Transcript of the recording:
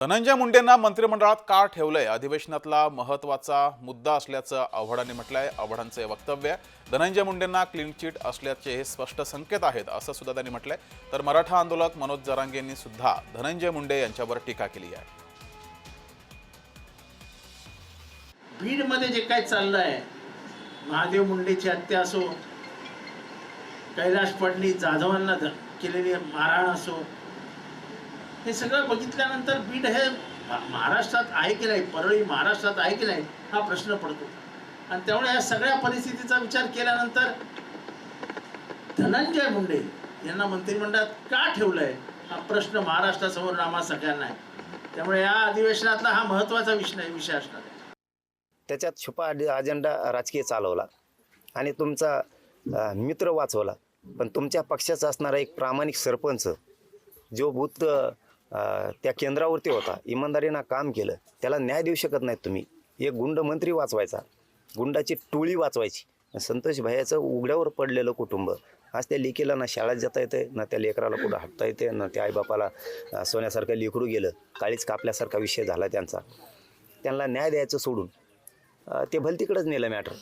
धनंजय मुंडेंना मंत्रिमंडळात का ठेवलंय? अधिवेशनातला महत्त्वाचा मुद्दा असल्याचं आव्हाडांनी म्हटलंय. आव्हाडांचं वक्तव्य धनंजय मुंडेंना क्लीन चिट असल्याचे हे स्पष्ट संकेत आहेत असं सुद्धा त्यांनी म्हटलंय. तर मराठा आंदोलक मनोज जरांगेंनी सुद्धा धनंजय मुंडे यांच्यावर टीका केली आहे. बीडमध्ये जे काय चाललंय महादेव मुंडेची हत्या असो कैलाश फडणीस जाधवांना केलेली मारहाण असो हे सगळं बघितल्यानंतर बीड हे महाराष्ट्रात आहे की नाही? परळी महाराष्ट्रात आहे की नाही? हा प्रश्न पडतो. आणि त्यामुळे या सगळ्या परिस्थितीचा विचार केल्यानंतर धनंजय मुंडे यांना मंत्रिमंडळात का ठेवलंय? हा प्रश्न महाराष्ट्रासमोर आम्हा सगळ्यांना आहे. त्यामुळे या अधिवेशनातला हा महत्त्वाचा विषय विषय असणार. आहे त्याच्यात छुपा अजेंडा राजकीय चालवला आणि तुमचा मित्र वाचवला. पण तुमच्या पक्षाचा असणारा एक प्रामाणिक सरपंच जो बूथ त्या केंद्रावरती होता. इमानदारीनं काम केलं. त्याला न्याय देऊ शकत नाहीत तुम्ही. एक गुंड मंत्री वाचवायचा. गुंडाची टोळी वाचवायची. संतोष भैयाचं उघड्यावर पडलेलं कुटुंब. आज त्या लेकीला ना शाळेत जाता येते ना त्या लेकराला कुठं हटता येते ना त्या आईबापाला सोन्यासारखं लेकरू गेलं. काळीच कापल्यासारखा विषय झाला त्यांचा. त्यांना न्याय द्यायचं सोडून ते भलतीकडंच नेलं मॅटर.